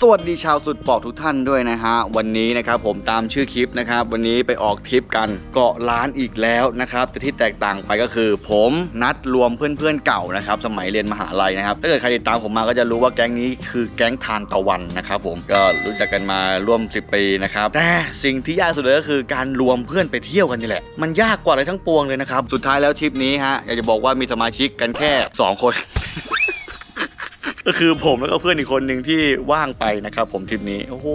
สวัสดีชาวสุดปอกทุกท่านด้วยนะฮะ วันนี้นะครับผมตามชื่อคลิปนะครับ วันนี้ไปออกทริปกันเกาะล้านอีกแล้วนะครับแต่ที่แตกต่างไปก็คือ ผมนัดรวมเพื่อนๆเก่านะครับ สมัยเรียนมหาลัยนะครับ ถ้าเกิดใครติดตามผมมาก็จะรู้ว่าแก๊งนี้คือแก๊งทานตะวันนะครับผมก็รู้จักกันมาร่วม 10 ปีนะครับแต่สิ่งที่ยากสุดเลยก็คือการรวมเพื่อนไปเที่ยวกันนี่แหละ มันยากกว่าอะไรทั้งปวงเลยนะครับสุดท้ายแล้วทริปนี้ฮะอยากจะบอกว่ามีสมาชิกกันแค่สองคน ก็คือผมแล้วก็เพื่อนอีกคนหนึ่งที่ว่างไปนะครับ ผมทริปนี้โอ้โห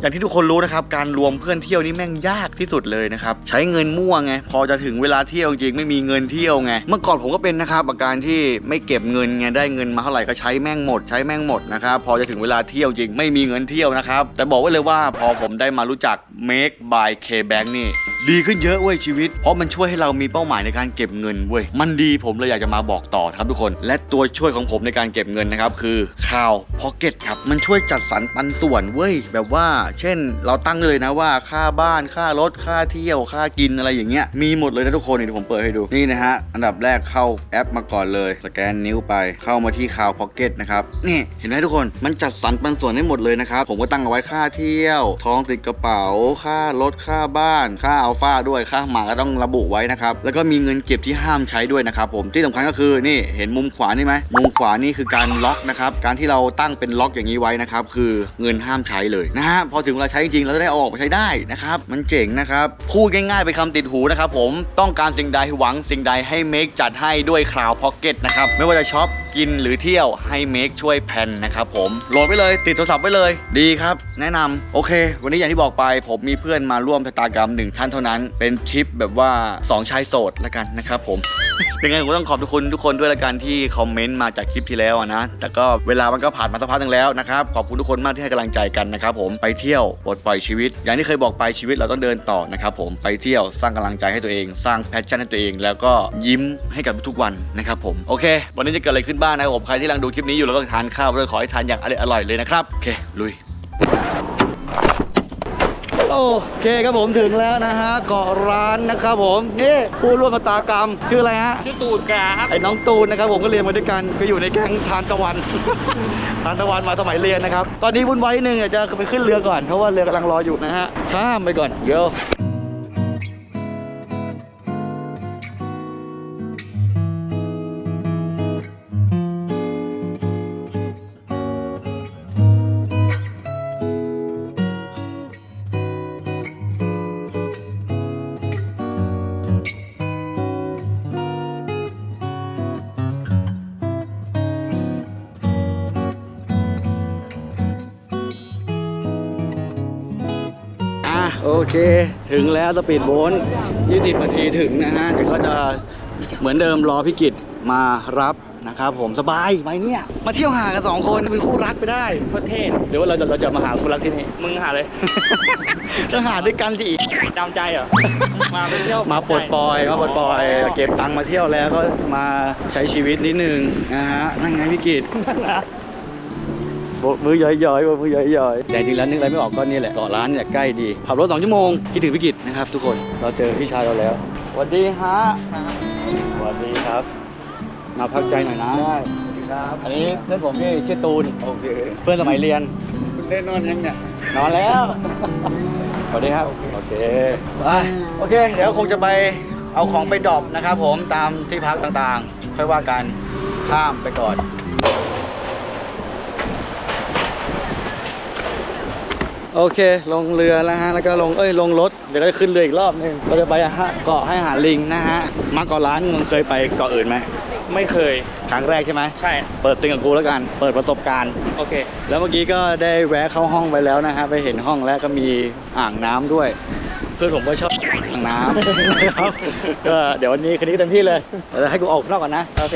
อย่างที่ทุกคนรู้นะครับ การรวมเพื่อนเที่ยวนี่แม่งยากที่สุดเลยนะครับใช้เงินมั่วไงพอจะถึงเวลาเที่ยวจริงไม่มีเงินเที่ยวไงเมื่อก่อนผมก็เป็นนะครับอาการที่ไม่เก็บเงินไงได้เงินมาเท่าไหร่ก็ใช้แม่งหมด ใช้แม่งหมดนะครับพอจะถึงเวลาเที่ยวจริงไม่มีเงินเที่ยวนะครับแต่บอกไว้เลยว่าพอผมได้มารู้จัก Make by K Bank นี่ ดีขึ้นเยอะเว้ยชีวิต เพราะมันช่วยให้เรามีเป้าหมายในการเก็บเงินเว้ยมันดีผมเลยอยากจะมาบอกต่อครับทุกคน และตัวช่วยของผมในการเก็บเงินนะครับคือข่าวพ็อกเก็ตครับมันช่วยจัดสรรปันส่วนเว้ยแบบว่า เช่น เราตั้งเลยนะว่าค่าบ้านค่ารถค่าเที่ยวค่ากินอะไรอย่างเงี้ยมีหมดเลยนะทุกคนเดี๋ยวผมเปิดให้ดูนี่นะฮะอันดับแรกเข้าแอปมาก่อนเลยสแกนนิ้วไปเข้ามาที่ข่าวพ็อกเก็ตนะครับนี่เห็นไหมทุกคนมันจัดสรรปันส่วนให้หมดเลยนะครับผมก็ตั้งเอาไว้ค่าเที่ยวท้องติดกระเป๋า ค่ารถค่าบ้าน ค่าเอัลฟาด้วยค่าหมาก็ต้องระบุไว้นะครับ แล้วก็มีเงินเก็บที่ห้ามใช้ด้วยนะครับผมที่สำคัญก็คือนี่เห็นมุมขวานี่ไหมมุมขวานี่คือการล็อกนะครับการที่เราตั้งเป็นล็อกอย่างนี้ไว้นะครับคือเงินห้ามใช้เลยนะฮะพอถึงเวลาใช้จริงเราจะได้ออกมาใช้ได้นะครับมันเจ๋งนะครับพูดง่ายๆเป็นคำติดหูนะครับผมต้องการสิ่งใดหวังสิ่งใดให้เมกจัดให้ด้วยคลาวพ็อกเก็ตนะครับไม่ว่าจะช็อป กินหรือเที่ยวให้เมคช่วยแพนนะครับผมโหลดไปเลย ติดโทรศัพท์ไว้เลย ดีครับ แนะนำโอเค วันนี้อย่างที่บอกไป ผมมีเพื่อนมาร่วมชะตากรรมหนึ่งท่านเท่านั้น เป็นทริปแบบว่า 2 ชายโสดละกันนะครับผมยังไงผมต้องขอบทุกคนทุกคนด้วยละกันที่คอมเมนต์มาจากคลิปที่แล้วนะ แต่ก็เวลามันก็ผ่านมาสักพักหนึงแล้วนะครับ ขอบคุณทุกคนมากที่ให้กำลังใจกันนะครับผม ไปเที่ยวปลดปล่อยชีวิต อย่างที่เคยบอกไปชีวิตเราต้องเดินต่อนะครับผม ไปเที่ยวสร้างกำลังใจให้ตัวเอง สร้างแพชชั่นให้ตัวเอง แล้วก็ยิ้มให้กับทุกวันนะครับผม โอเค วันนี้จะเกิดอะไรขึ้นบ้างนะครับผมใครที่กำลังดูคลิปนี้อยู่แล้วก็ทานข้าวด้วยขอให้ทานอย่างอร่อยๆเลยนะครับโอเคลุยโอเคครับผมถึงแล้วนะฮะเกาะร้านนะครับผมนี่ผู้ร่วมชะตากรรมชื่ออะไรฮะชื่อตูดครับไอ้น้องตูนนะครับผมก็เรียนมาด้วยกันก็อยู่ในแก๊งทานตะวัน ทานตะวันมาสมัยเรียนนะครับ ตอนนี้วุ่นวายนิดนึงอาจจะไปขึ้นเรือก่อนเพราะว่าเรือกำลังรออยู่นะฮะข้ามไปก่อนเดี๋ยว เค ถึงแล้วสปีดโบ๊ท20 นาทีถึงนะฮะเดี๋ยวก็จะเหมือนเดิมรอพี่กิตมารับนะครับผมสบายไหมเนี่ย มาเที่ยวหากันสองคนเป็นคู่รักไปได้ประเทศเดี๋ยวว่าเราจะเราจะมาหาคู่รักที่นี่มึงหาเลย จะหาด้วยกันสิดำใจเหรอมาไปเที่ยวมาปลดปล่อยมาปลดปล่อยเก็บตังค์มาเที่ยวแล้วก็มาใช้ชีวิตนิดนึงนะฮะนั่นไงพี่กิตนั่นนะโบกมือย้อยๆโบกมือย้อยๆแต่จริงแล้วนึกอะไรไม่ออกก็นี่แหละเกาะร้านเนี่ยใกล้ดีขับรถสองชั่วโมงคิดถึงพี่กิตนะครับทุกคนเราเจอพี่ชายเราแล้วสวัสดีฮะสวัสดีครับ มาพักใจหน่อยนะได้ครับอันนี้เพื่อนผมที่ชื่อตูนโอเคเพื่อนสมัยเรียนคุณได้นอนยังเนี่ยนอนแล้วสวัสดีครับโอเคไปโอเค เดี๋ยวคงจะไปเอาของไปดรอปนะครับผมตามที่พักต่างๆ ค่อยว่ากันข้ามไปก่อน โอเค ลงเรือแล้วฮะ แล้วก็ลง เอ้ย ลงรถ เดี๋ยวก็จะขึ้นเรืออีกรอบนึงเราจะไปฮะเกาะให้อาหารลิงนะฮะ มาเกาะล้านมึงเคยไปเกาะอื่นไหม ไม่เคย ครั้งแรกใช่ไหม ใช่ เปิดซิงกับกูแล้วกัน เปิดประสบการณ์ โอเค แล้วเมื่อกี้ก็ได้แวะเข้าห้องไปแล้วนะฮะ ไปเห็นห้องแล้วก็มีอ่างน้ำด้วย เพื่อนผมก็ชอบอ่างน้ำนะครับก็เดี๋ยววันนี้คืนนี้เต็มที่เลยเดี๋ยวให้กูออกข้างนอกก่อนนะโอเค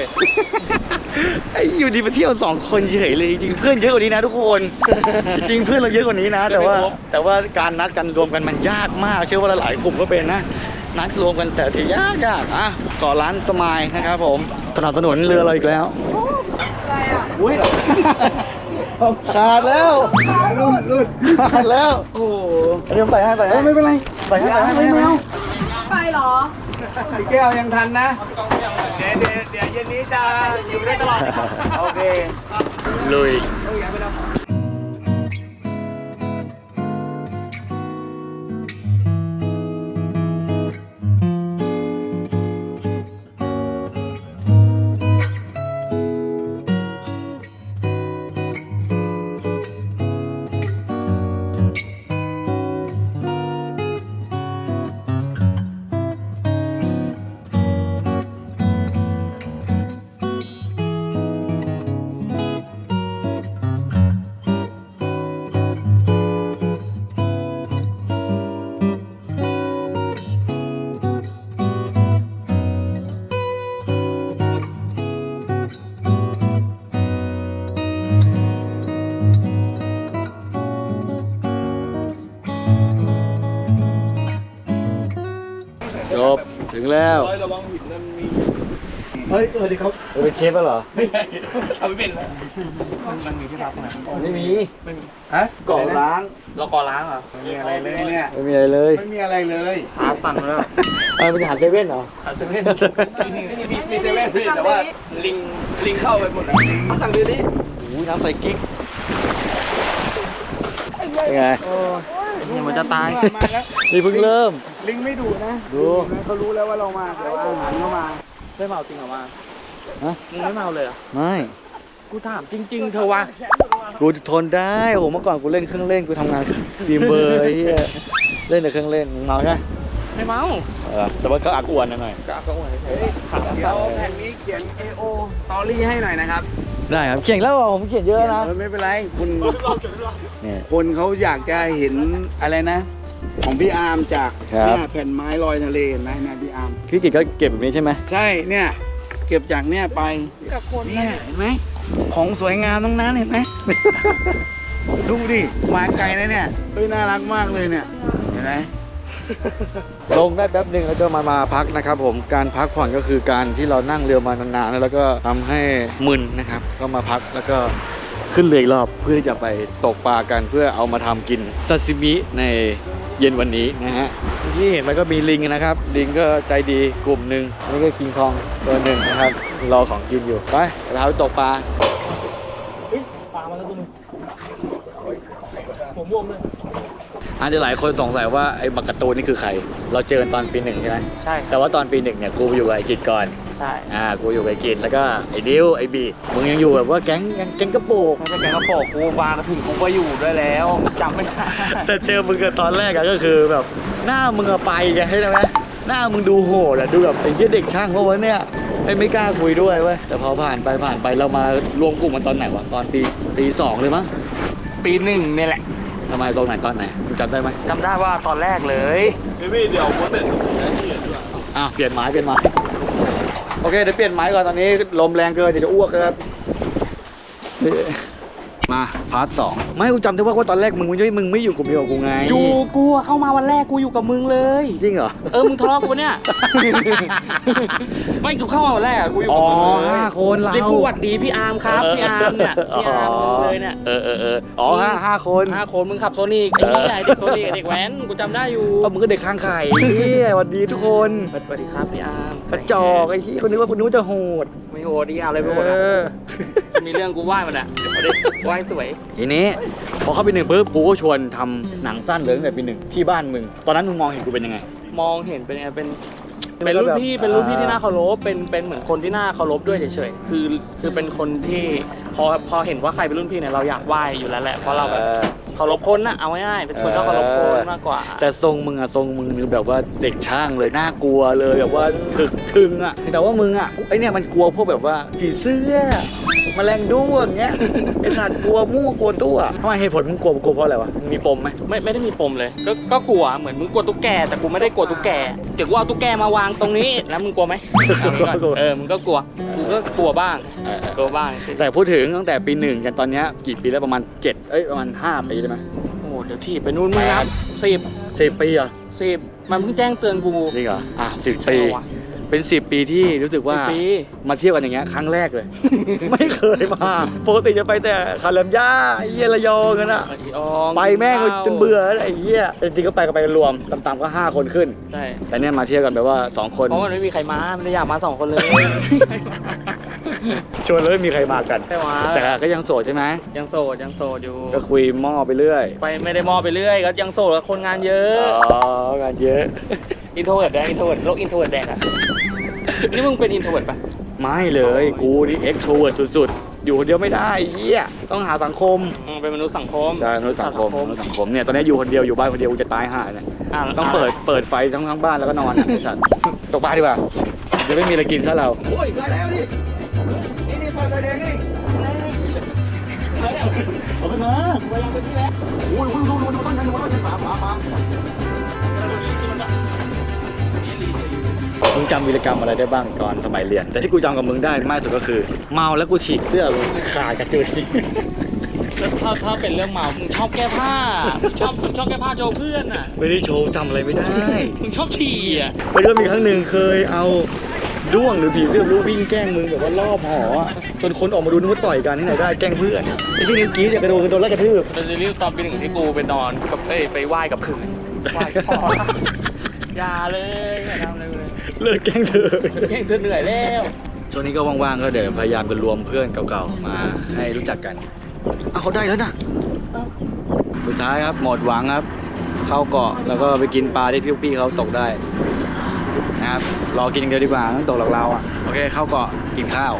ไอ้อยู่ดีมาเที่ยวสองคนเฉยเลยจริงๆเพื่อนเยอะกว่านี้นะทุกคน จริงๆเพื่อนเราเยอะกว่านี้นะ แต่ว่าแต่ว่าการนัดกันรวมกันมันยากมาก เชื่อว่าหลายๆกลุ่มก็เป็นนะนัดรวมกันแต่ทียากยากอะเก่อร้านสมายนะครับผมสนับสนุนเรือเราอีกแล้วอุ้ย ขาดแล้วลุดลุดขาดแล้วโอ้โหเดี๋ยวใส่ให้ใส่ให้ไม่เป็นไรใส่ให้ใส่ให้ไม่เอาไปเหรอพี่แก้วยังทันนะ เดี๋ยวเดี๋ยวเดี๋ยวเย็นนี้จะอยู่ได้ตลอด โอเค ลุย แล้วร้อยระวังหินนั่นมีเฮ้ยสวัสดีครับเป็นเชฟแล้วเหรอไม่ใช่เอาไม่เป็นแล้วมันมีที่พักไหมไม่มีไม่มีฮะเกาะล้างเราก่อล้างเหรอไม่มีอะไรเลยเนี่ยไม่มีอะไรเลยไม่มีอะไรเลยหาสั่งแล้วเออเป็นอาหารเซเว่นเหรอหาเซเว่นมีมีมีเซเว่นพี่แต่ว่าลิงลิงเข้าไปหมดแล้วสั่งเดี๋ยวนี้โอ้ยน้ำใส่กิ๊กเป็นไง นี่มันจะตายมาแล้วนี่เพิ่งเริ่ม ลิงไม่ดุนะดู นะเขารู้แล้วว่าเรามาเดี๋ยวอาหารเขามาไม่เมาจริงเหรอวะฮะ มึงไม่เมาเลยเหรอไม่กูถามจริง ๆ เธอวะกูทนได้โอ้โหเมื่อก่อนกูเล่นเครื่องเล่นกูทำงานดีมเบอร์ไอ้เฮียเล่นแต่เครื่องเล่นมึงเมาใช่ไหม ไม่เมาเออแต่ว่าเขาอักอวนนะหน่อยก็เอากระอ้วนเฉยๆขาดเดี๋ยวแผ่นนี้เขียน AO ตอรี่ให้หน่อยนะครับ ได้ครับเขียนแล้วเหรอผมเขียนเยอะนะเออไม่เป็นไรคุณเนี่ยคนเขาอยากจะเห็นอะไรนะของพี่อาร์มจากครับเนี่ยแผ่นไม้ลอยทะเลเห็นไหมเนะพี่อาร์มพี่กิจก็เก็บแบบนี้ใช่ไหมใช่เนี่ย เก็บจากเนี่ยไปกับคนเนี่ยเห็นไหมของสวยงามตรงนั้นเห็นไหมดูดิมาไกลนะเนี่ยเฮ้ยน่ารักมากเลยเนี่ยเห็นไหม ลงได้แป๊บหนึ่งแล้วก็มามาพักนะครับ ผมการพักผ่อนก็คือการที่เรานั่งเรือมานานๆแล้วก็ทำให้มึนนะครับ ก็มาพักแล้วก็ขึ้นเรืออีกรอบเพื่อที่จะไปตกปลากันเพื่อเอามาทำกินซาซิมิในเย็นวันนี้นะฮะที่เห็นมันก็มีลิงนะครับ ลิงก็ใจดีกลุ่มหนึ่งนี่ก็คิงคองตัวหนึ่งนะครับรอของกินอยู่ไปเราไปตกปลาปลามาแล้วตัวนึงผมบวมเลย อันที่หลายคนสงสัยว่าไอ้บักการะตูนนี่คือใคร เราเจอตอนปีหนึ่งใช่ไหมใช่แต่ว่าตอนปีหนึ่งเนี่ยกูอยู่กับไอ้กิจก่อนใช่อ่ากูอยู่กับไอ้กิจแล้วก็ไอ้ดิวไอ้บีมึงยังอยู่แบบว่าแก๊งแก๊งแก๊งกระโปงไม่ใช่แกงกระโปกกูวางถึงกูก็อยู่ด้วยแล้วจำไม่ได้แต่เจอมึงกันตอนแรกอะก็คือแบบหน้ามึงอะไปไงใช่ไหมหน้ามึงดูโหดอะดูแบบไอ้เหี้ยเด็กช่างเพราะว่าเนี่ยไม่ไม่กล้าคุยด้วยเว้ยแต่พอผ่านไปผ่านไปเรามารวมกลุ่มกันตอนไหนวะตอนปีปีสองเลยมั้งปีหนึ่งเนี่ยแหละทำไมตรงไหนตอนไหนมึง จำได้ไหมจำได้ว่าตอนแรกเลยพี่เดี๋ยวผมเป็นอ้าวเปลี่ยนไม้เปลี่ยนไม้โอเคเดี๋ยวเปลี่ยนไม้ก่อนตอนนี้ลมแรงเกินเดี๋ยวจะอ้วกครับ มาพาร์ทสองไม่กูจำได้ว่าว่าตอนแรกมึงไม่มึงไม่อยู่กลุ่มเดียวกับกูไงอยู่กูอะเข้ามาวันแรกกูอยู่กับมึงเลย จริงเหรอ เออ มึงทะเลาะกูเนี่ย ไม่กูเข้ามาวันแรกอะกูอยู่กับมึงอ๋อเลยห้าคนเราที่กูหวัดดีพี่อาร์มครับพี่อาร์มเนี่ยพี่อาร์มมึงเลยเนี่ย เออเออเอออ๋อห้าห้าคนห้าคนมึงขับโซนิกไอ้นี่ใหญ่เด็กโซนิกเด็กแว้นกูจำได้อยู่เอามึงก็เด็กข้างไข่เฮียสวัสดีทุกคนสวัสดีครับพี่อาร์มกระจอกไอ้ที่คนนึกว่าคนนู้นจะโหดไม่โหดดีเอาอะไรไปโหดเออะอมีเรื่องกูไหว้มันอะเอาดิไหว้สวย ทีนี้พอเข้าไปหนึ่งปุ๊บกูก็ชวนทำหนังสั้นเลยตั้งแต่ปีหนึ่งที่บ้านมึง ตอนนั้นมึงมองเห็นกูเป็นยังไง มองเห็นเป็นไงเป็น เป็นรุ่นพี่เป็นรุ่นพี่ที่น่าเคารพเป็นเป็นเหมือนคนที่น่าเคารพด้วยเฉยๆคือคือเป็นคนที่พอพอเห็นว่าใครเป็นรุ่นพี่เนี่ยเราอยากไหว้อยู่แล้วแหละเพราะเราแบบออเคารพคนนะเอาง่ายๆเป็นคนก็เคารพคนมากกว่า แต่ทรงมึงอะทรงมึงคือแบบว่าเด็กช่างเลยน่ากลัวเลยแบบว่าถึกถึงอะแต่ว่ามึงอะไอเนี่ยมันกลัวพวกแบบว่าผีเสื้อ แมลงด้วงเงี้ยไอสัตว์กลัวมั่วกลัวตัวทำไมเหตุผลมึงกลัวกลัวเพราะอะไรวะมึงมีปมไหมไม่ไม่ได้มีปมเลยก็ก็กลัวเหมือนมึงกลัวตุ๊กแกแต่กูไม่ได้กลัวตุ๊กแกถึงว่าเอาตุ๊กแกมาวางตรงนี้แล้วมึงกลัวไหมเอางี้ก่อนเออมึงก็กลัวกูก็กลัวบ้างกลัวบ้างแต่พูดถึงตั้งแต่ปีหนึ่งกันตอนเนี้ยกี่ปีแล้วประมาณเจ็ดเอ้ยประมาณห้าปีได้ไหมโอ้โหเดี๋ยวทีบไปนู่นมึงครับสิบสิบปีเหรอสิบมันเพิ่งแจ้งเตือนกูจริงเหรออะสิบใช่ปีปะวะ เป็นสิบปีที่รู้สึกว่าสิบปี มาเที่ยวกันอย่างเงี้ยครั้งแรกเลย ไม่เคยมาปกติจะไปแต่คาเลมย่าไอ้เหี้ยระยองกันอะไอ้อองไปแม่งจนเบื่อแล้วไอ้เหี้ยจริงๆก็ไปก็ไปกันรวมต่ำๆก็ห้าคนขึ้น ใช่แต่เนี่ยมาเที่ยวกันแบบว่าสองคนเพราะมันไม่มีใครมาไม่ได้อยากมาสองคนเลย ชวนแล้วไม่มีใครมากันใช่ไหมแต่ก็ยังโสดใช่ไหมยังโสดยังโสดอยู่ ก็คุยหม้อไปเรื่อยไปไม่ได้มอบไปเรื่อยก็ยังโสดกับคนงานเยอะอ๋องานเยอะ อินโทรเวิร์ดแดงอินโทรเวิร์ดโรคอินโทรเวิร์ดแดงอะ นี่มึงเป็นอินโทรเวิร์ดปะไม่เลย กูนี่เอ็กโทรเวิร์ดสุดๆ อยู่คนเดียวไม่ได้ไอ้เหี้ยต้องหาสังคมอืมเป็นมนุษย์สังคมใช่มนุษย์สังคมมนุษย์สังคมเนี่ยตอนนี้อยู่คนเดียวอยู่บ้านคนเดียวกูจะตายห่าเนี่ยอะต้องเปิดเปิดไฟทั้งทั้งบ้านแล้วก็นอนอะไอ้สัตว์ตกปลาดีกว่าจะไม่มีอะไรกินซะเราโอ้ยได้แล้วนี่นี่นี่ปลาไฟแดงนี่เอาไปมาโอ้ยดูดูดูดูต้นยันดูต้นยันปลาปลาปลา มึงจำวีรกรรมอะไรได้บ้างก่อนสมัยเรียน แต่ที่กูจำกับมึงได้มากสุดก็คือ เมาแล้วกูฉีกเสื้อมึงขาดกระจุยแล้วถ้าถ้าเป็นเรื่องเมา มึงชอบแก้ผ้า มึงชอบมึงชอบแก้ผ้าโชว์เพื่อนอะ ไม่ได้โชว์จำอะไรไม่ได้มึงชอบฉี่อะแล้วก็มีครั้งหนึ่งเคยเอาด้วงหรือผีเสื้อรู้วิ่งแกล้งมึงแบบว่ารอบหออะจนคนออกมาดูนึกว่าต่อยกันที่ไหนได้แกล้งเพื่อนไอ้ที่นิ้วกรี้จะกระโดดกระโดดแล้วกระทืบเป็นซีรีส์ตอนปีหนึ่งที่กูไปนอนกับเอ้ยไปไหว้กับผึ่งไหว้พ่ออย่าเลยอย่าทำ เลยเลยเลิกแกล้งเธอ แข่งจนเหนื่อยแล้ว ช่วงนี้ก็ว่างๆก็เดี๋ยวพยายามจะรวมเพื่อนเก่าๆมาให้รู้จักกันเอาเขาได้แล้วนะสุดท้ายครับหมดหวังครับ เข้าเกาะแล้วก็ไปกินปลาที่พี่ๆเขาตกได้นะครับรอกินกันเดียวดีกว่าต้องตกหลักเราอะโอเคเข้าเกาะกินข้าว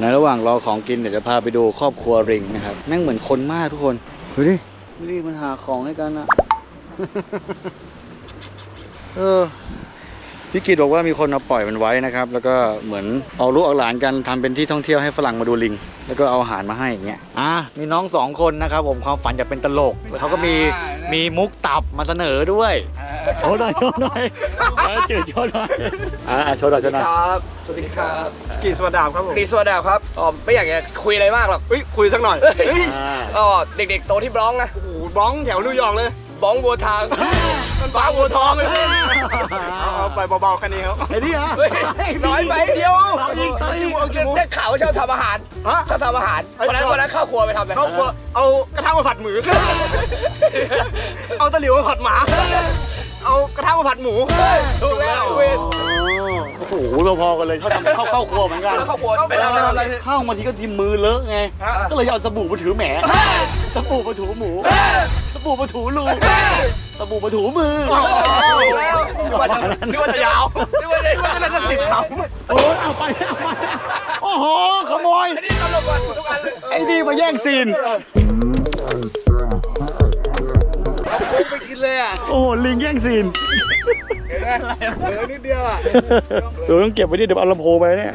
ในระหว่างรอของกินเดี๋ยวจะพาไปดูครอบครัวริงนะครับแม่งเหมือนคนมากทุกคนดูดิรีบมันหาของให้กันนะ เออพี่กิตบอกว่ามีคนเอาปล่อยมันไว้นะครับ แล้วก็เหมือนเอาลูกเอาหลานกันทำเป็นที่ท่องเที่ยวให้ฝรั่งมาดูลิง แล้วก็เอาอาหารมาให้อย่างเงี้ยอะมีน้องสองคนนะครับ ผมความฝันอยากเป็นตลกแล้วเขาก็มีมีมุกตับมาเสนอด้วยโชว์หน่อยโชว์หน่อยเออจืดโชว์หน่อยอะอะโชว์หน่อยโชว์หน่อยครับสวัสดีครับกี่สวัสดาบครับผมรีสวัสดีครับอ๋อไม่อยากจะคุยอะไรมากหรอกเฮ้ยคุยสักหน่อยเฮ้ยอ่าอ๋อเด็กๆโตที่บล็องนะโอ้โหบ้องแถวนิวยอร์กเลย บ้องบัวทางมันบ้าวัวทองเลยเอาเอาไปเบาๆแค่นี้ครับไอ้นี่ฮะเฮ้ยน้อยไปเดียวเอาอีกเอาอีกเอากี่มุกได้ข่าวว่าชอบทำอาหารฮะชอบทำอาหารเอ้ยวันนั้นชอบวันนั้นเข้าครัวไปทำอะไรเขาบอกเอากระทะมาผัดหมูเอาตะหลิวมาผัดหมา เอากระทะมาผัดหมูถูกแล้วเวท โอ้โหเราพอกันเลยเขาทำเข้าเข้าครัวเหมือนกันเข้าครัวไปทำอะไรทำอะไรเข้ามาทีก็ทีมือเลอะไงฮะก็เลยเอาสบู่มาถือแหมสบู่มาถูหมูสบู่มาถูลูกสบู่มาถูมือแล้วนึกว่าจะนึกว่าจะยาวนึกว่าจะนึกว่าจะติดเขาโอ้ยเอาไปเอาไปโอ้โหขโมยอันนี้ตลกกว่าทุกอันเลยไอ้นี่มาแย่งซีนไปกินเลยอะโอ้โหลิงแย่งซีน เออนิดเดียวอะเดี๋ยวต้องเก็บไว้ดิเดี๋ยวเอาลำโพงไปเนี่ย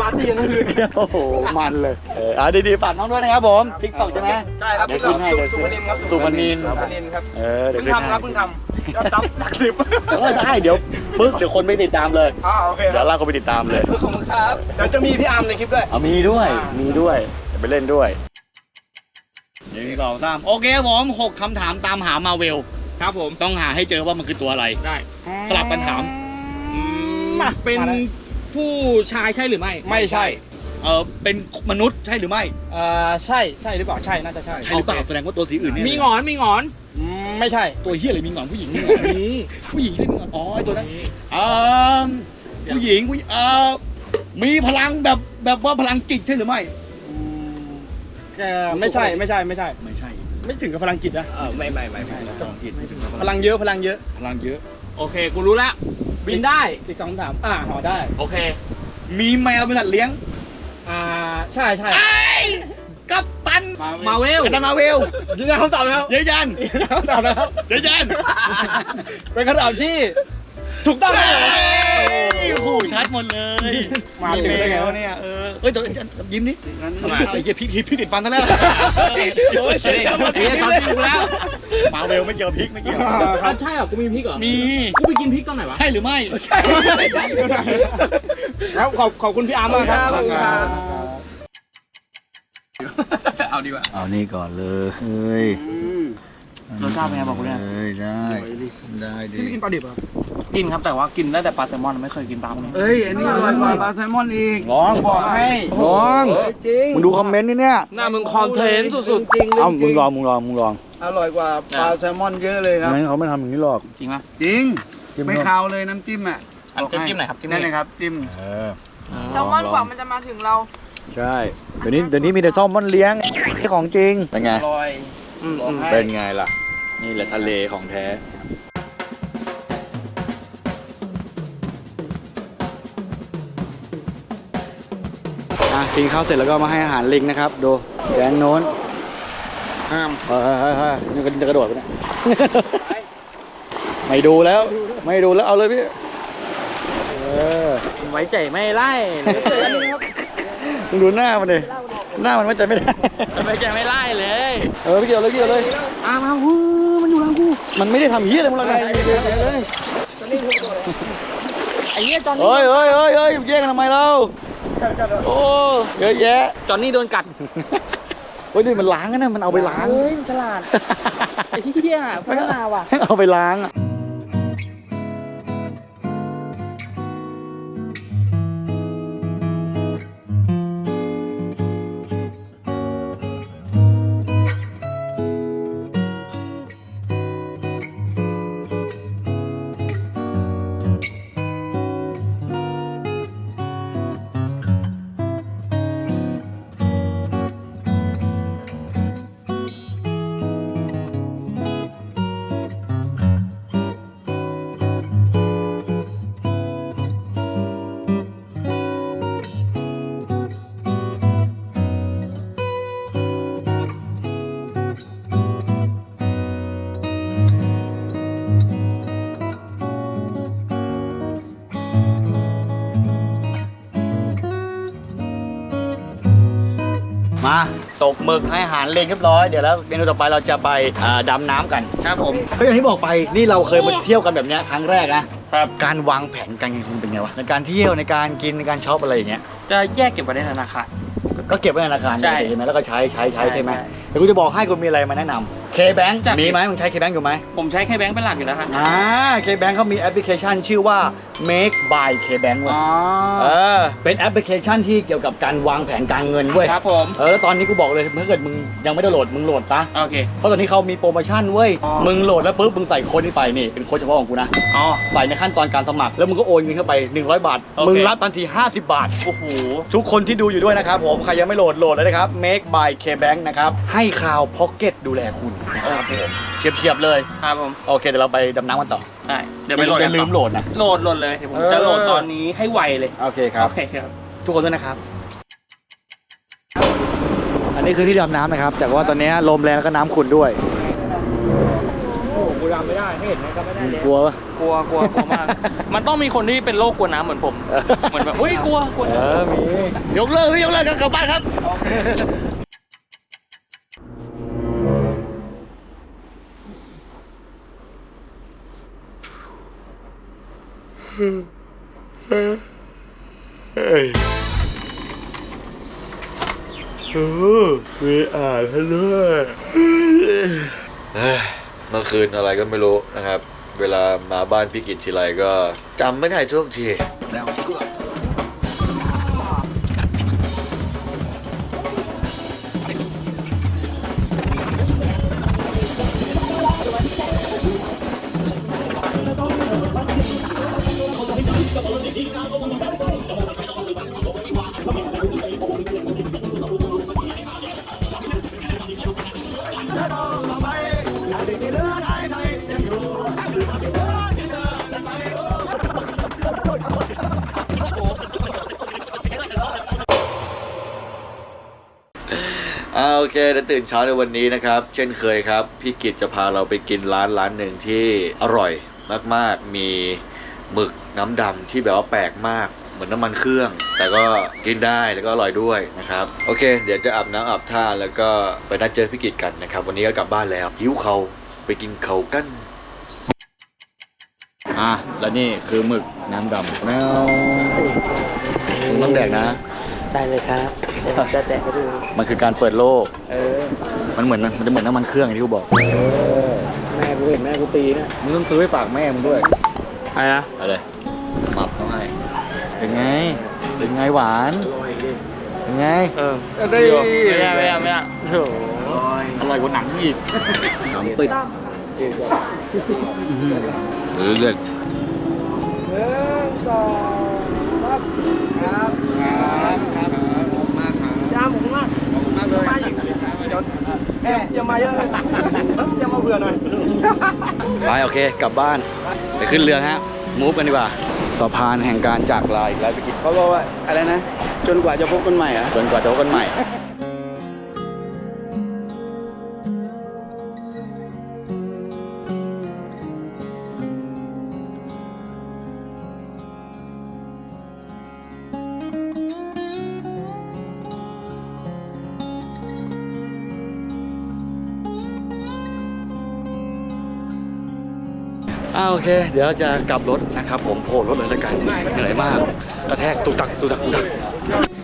ปาร์ตี้กันทั้งคืนโอ้โหมันเลยเอออะดีๆฝากน้องด้วยนะครับผมทิกตอกใช่ไหมใช่ครับเดี๋ยวขึ้นให้เลยสุพนินครับสุพนินสุพนินครับเออเดี๋ยวเพิ่งขึ้นให้ทำครับเพิ่งทำยอดซับหลักสิบเออได้เดี๋ยวปึ๊บเดี๋ยวคนไปติดตามเลยอ่าโอเคคเดี๋ยรัวบลากคนไปติดตามเลยขอบคุณครับเดี๋ยวจะมีพี่อาร์มในคลิปด้วยเอามีด้วยมีด้วยเดี๋ยวไปเล่นด้วยหนึ่งสองสามโอเคครับผมหกคำถามตามหามาเวล ครับผมต้องหาให้เจอว่ามันคือตัวอะไร ได้ สลับกันถามมาเป็นมาเลยผู้ชายใช่หรือไม่ไม่ใช่เออเป็นมนุษย์ใช่หรือไม่อ่าใช่ใช่หรือเปล่าใช่น่าจะใช่ใช่หรือเปล่าแสดงว่าตัวสีอื่นเนี่ยมีหงอนมีหงอนอืมไม่ใช่ตัวเฮียอะไรมีหงอนผู้หญิงมีหงอนมีผู้หญิงที่มีหงอนอ๋อไอตัวนั้นมีเออผู้หญิงผู้หญิงเออมีพลังแบบแบบว่าพลังจิตใช่หรือไม่ อืมเอ่อไม่ใช่ไม่ใช่ไม่ใช่ ไม่ใช่ ไม่ถึงกับพลังจิตนะเออไม่ไม่ไม่ไม่พลังจิตไม่ถึงกับพลังเยอะพลังเยอะพลังเยอะ โอเค กูรู้แล้วบินได้ อีกสองคำถามอ่าหอได้ โอเคมีแมวเป็นสัตว์เลี้ยงอ่าใช่ใช่ไอ้กัปตันมาเวลกัปตันมาเวลยืนยันคำตอบแล้วเยยันยืนยันคำตอบแล้วเยยันเป็นคำตอบที่ ถูกต้องครับผมโอ้โหชัดหมดเลย มาถึงได้ไงวะเนี่ย เออเอ้ยเดี๋ยวยิ้มนิดทำไม ไอ้เหี้ยพริกพริกติดฟันซะแล้วโอ้ยเฮ้ยเฮ้ยตอนพี่กูแล้ว มาเวลไม่เกี่ยวพริกไม่เกี่ยวอ้าวใช่เหรอ กูมีพริกเหรอ มี กูไปกินพริกตอนไหนวะ ใช่หรือไม่ครับขอบขอบคุณพี่อาร์มมากครับขอบคุณครับ เอาดีกว่า เอานี่ก่อนเลยเฮ้ยรสชาติเป็นไงบอกกูเนี่ยเฮ้ยได้ ได้ดิพี่กินปลาดิบเหรอ กินครับแต่ว่ากินได้แต่ปลาแซลมอนไม่เคยกินปลาพวกนี้เอ้ยอันนี้อร่อยกว่าปลาแซลมอนอีกลองบอกให้ลองจริงมึงดูคอมเมนต์นี่เนี่ยหน้ามึงคอนเทนต์สุดจริงเอ้าจมึริงงลองมึงลองมึงลองอร่อยกว่าปลาแซลมอนเยอะเลยครับไม่งั้นเขาไม่ทำอย่างนี้หรอกๆจริงปะจริงจิ้มไม่เนอะคาวเลยน้ำจิ้มอะอันจิ้มจิ้มไหนครับจิ้มนั่นนะครับจิ้มเออแซลมอนกว่ามันจะมาถึงเรา ใช่เดี๋ยวนี้เดี๋ยวนี้มีแต่ซ่อมมันเลี้ยงนี่ของจริงเป็นไงอร่อยอืมบอกอืมให้เป็นไงล่ะ นี่แหละทะเลของแท้ อะกินข้าวเสร็จแล้วก็มาให้อาหารลิงนะครับ ดูแกงโน้นห้ามเฮ้ยเฮ้ยเฮ้ยนี่ก็จะกระโดดไปเนี่ยไม่ดูแล้ว ไม่ดูแล้วเอาเลยพี่เออไว้ใจไม่ไล่เลยมึงดูหน้ามันดิหน้ามันไว้ใจไม่ได้ไว้ใจไม่ไล่เลย เออไม่เกี่ยวเลยเกี่ยวเลยอ้าวมาฮู้มันอยู่หลังกูมันไม่ได้ทำเหี้ยอะไรมึงหรอกนะไอ้เหี้ยจอนนี่เฮ้ยเฮ้ยเฮ้ยเฮ้ยแย่งกันทำไมเรา โอ้เยอะแยะจอนนี่โดนกัดเฮ้ยนี่มันล้างกันนะมันเอาไปล้างเฮ้ยมันฉลาดไอ้เหี้ยพัฒนาว่ะเอาไปล้างอะ มาตกหมึกให้อาหารเลงเรียบร้อยเดี๋ยวแล้วเมนูต่อไปเราจะไปอ่าดำน้ำกันครับผมก็อย่างที่บอกไปนี่เราเคยมาเที่ยวกันแบบเนี้ยครั้งแรกนะครับ การวางแผนการกินคุณเป็นไงวะในการเที่ยวในการกินในการช็อปอะไรอย่างเงี้ยจะแยกเก็บไว้ในธนาคาร ก็เก็บไว้ในธนาคารใช่ ใช่ไหมแล้วก็ใช้ใช้ใช้ใช่ใช่ไหม ใช่เดี๋ยวกูจะบอกให้คุณมีอะไรมาแนะนำ K-Bank จัดมีไหมมึงใช้ K-Bank อยู่ไหมผมใช้แค่แบงค์เป็นหลักอยู่แล้วครับอ่า K-Bank เขามีแอปพลิเคชันชื่อว่า Make by K-Bank เว้ยอ๋อเออเป็นแอปพลิเคชันที่เกี่ยวกับการวางแผนการเงินเว้ยครับผมเออตอนนี้กูบอกเลยถ้าเกิดมึงยังไม่ได้โหลดมึงโหลดซะ โอเค เพราะตอนนี้เขามีโปรโมชั่นเว้ย อ๋อ มึงโหลดแล้วปุ๊บมึงใส่โค้ดนี้ไปนี่เป็นโค้ดเฉพาะของกูนะ อ๋อ ใส่ในขั้นตอนการสมัคร แล้วมึงก็โอนเงินเข้าไป 100 บาท โอเค มึงรับทันที 50 บาท โอ้โห ทุกคนที่ดูอยู่ด้วยนะครับผม ใครยังไม่โหลดโหลดเลยนะครับ Make by K-Bank นะครับให้ข่าวพ็อกเก็ตดูแลคุณนะครับผมเฉียบๆเลย ครับผมโอเคเดี๋ยวเราไปดำน้ำกันต่อได้เดี๋ยวไปโหลดอกัย่านลืต่อมโหลดนะ โหลดโหลดเลยเดี๋ยวผมเออจะโหลดตอนนี้ให้ไวเลยโอเคครับ โอเคครับ ทุกคนด้วยนะครับ อันนี้คือที่ดำน้ำนะครับ แต่ว่าตอนนี้ลมแรงแล้วก็น้ำขุ่นด้วย โอ้กูดำไม่ได้ไม่เห็นนะก็ไม่ได้เลยกลัวปะ กลัวกลัวกลัวมาก มันต้องมีคนที่เป็นโรคกลัวน้ำเหมือนผม เหมือนแบบเฮ้ยกลัวกลัวเอน้ำ อมียกเลิกพี่ยกเลิกกันกลับบ้านครับ โอ้มีอ่านให้ด้วยเอ้ยเมื่อคืนอะไรก็ไม่รู้นะครับ เวลามาบ้านพี่กิจทีไรก็จำไม่ได้ทุกที อ่าโอเคเดี๋ยวตื่นเช้าในวันนี้นะครับ เช่นเคยครับ พี่กิจจะพาเราไปกินร้านร้านหนึ่งที่อร่อยมาก ๆ มีหมึกน้ำดำที่แบบว่าแปลกมาก เหมือนน้ำมันเครื่อง แต่ก็กินได้แล้วก็อร่อยด้วยนะครับโอเค เดี๋ยวจะอาบน้ำอาบท่าแล้วก็ไปนัดเจอพี่กิจกันนะครับ วันนี้ก็กลับบ้านแล้วหิวเขาไปกินเขากันอะแล้วนี่คือหมึกน้ำดำแมวมึงต้องแดกนะ ได้เลยครับจะแตะให้ดู มันคือการเปิดโลก เออ มันเหมือนมันจะเหมือนน้ำมันเครื่องอย่างที่กูบอกแม่กูเห็นแม่กูตีนะมึงต้องซื้อให้ปากแม่มึงด้วย อะไรนะอะไรมับ เขาให้เป็นไง เป็นไงหวาน เป็นไง เออได้ไม่ได้ไม่ได้ไม่ได้โถ่อร่อยกว่าหนังอีกหนังปิดเลือกจ้าผมมากมาอีกเดี๋ยวแอบเตรียมมาเยอะเลยเตรียมมาเผื่อหน่อยไปโอเค กลับบ้าน ไปขึ้นเรือฮะ มูฟกันดีกว่า สะพานแห่งการจากลาอีกแล้วไปกินเขาบอกว่าอะไรนะ จนกว่าจะพบกันใหม่อะจนกว่าจะพบกันใหม่ เคเดี๋ยวจะกลับรถนะครับผมโผล่รถเลยแล้วกันเหนื่อยมาก กระแทกตุกตักตุกตักตุกตัก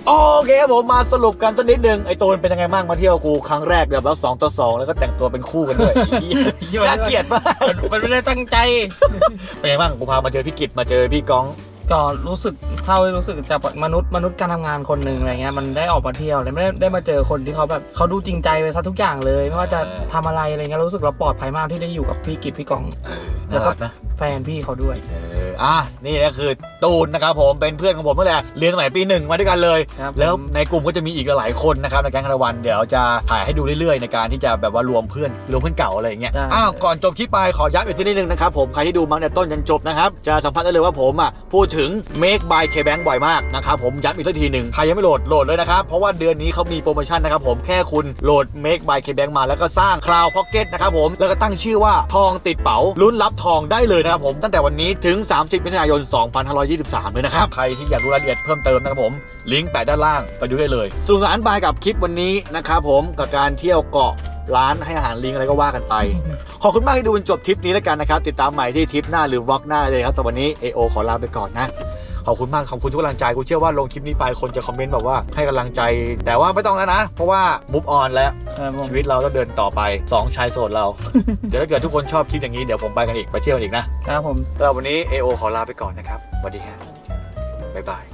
โอเคครับผมมาสรุปกันสักนิดนึงไอ้ตูนเป็นยังไงบ้างมาเที่ยวกูครั้งแรกแบบแล้วสองต่อสองแล้วก็แต่งตัวเป็นคู่กันด้วยน่าเกลียดมากมันไม่ได้ตั้งใจเป็นไงบ้างกูพามาเจอพี่กิตมาเจอพี่ก้องก็รู้สึกเท่าที่รู้สึกจากมนุษย์มนุษย์การทำงานคนหนึ่งอะไรเงี้ยมันได้ออกมาเที่ยวเลยไม่ได้ได้มาเจอคนที่เขาแบบเขาดูจริงใจไปซะทุกอย่างเลย ไม่ว่าจะทำอะไรอะไรเงี้ยรู้สึกเราปลอดภัยมากที่ได้อยู่กับพี่กิตพี่กองน่ารักนะแฟนพี่เขาด้วย เอออะนี่ก็คือตูนนะครับผมเป็นเพื่อนของผมนั่นแหละเรียนสมัยปีหนึ่งมาด้วยกันเลย ครับแล้วผม ในกลุ่มก็จะมีอีกหลายคนนะครับในแก๊งคารวันเดี๋ยวจะถ่ายให้ดูเรื่อยๆ ในการที่จะแบบว่ารวมเพื่อนรวมเพื่อนเก่าอะไรอย่างเงี้ยได้ อ้าวก่อนจบคลิปไปขอย้ำอีกทีนิดนึงนะครับผมใครที่ดูมาเนี่ยต้นยันจบนะครับจะสัมผัสได้เลยว่าผมอะพูดถึง Make by K-Bank บ่อยมากนะครับผมย้ำอีกสักทีหนึ่งใครยังไม่โหลดโหลดเลยนะครับเพราะว่าเดือนนี้เขามีโปรโมชั่นนะครับผมแค่คุณโหลด Make by K-Bank มาแล้วก็สร้าง Cloud Pocket นะครับผมแล้วก็ตั้งชื่อว่าทองติดเป๋าลุ้นรับทองได้เลยนะครับผมตั้งแต่วันนี้ถึง 30มิถุนายน 2523 เลยนะครับ ใครที่อยากรู้รายละเอียดเพิ่มเติมนะครับผมลิงก์แปะด้านล่างไปดูได้เลยสนุขสนานไปกับคลิปวันนี้นะครับผมกับการเที่ยวเกาะร้านให้อาหารลิงอะไรก็ว่ากันไป ขอบคุณมากที่ดูจนจบทริปนี้แล้วกันนะครับ ติดตามใหม่ที่ทริปหน้าหรือวล็อกหน้าเลยครับแต่วันนี้ AO ขอลาไปก่อนนะ ขอบคุณมากขอบคุณทุกกำลังใจกูเชื่อว่าลงคลิปนี้ไปคนจะคอมเมนต์แบบว่าให้กำลังใจ แต่ว่าไม่ต้องแล้วนะ เพราะว่า move on แล้ว ครับผม ชีวิตเราต้องเดินต่อไป2ชายโสดเรา เดี๋ยวถ้าเกิดทุกคนชอบคลิปอย่างนี้เดี๋ยวผมไปกันอีกไปเที่ยวกันอีกนะครับผม แล้ววันนี้ AO ขอลาไปก่อนนะครับสวัสดีครับบ๊ายบาย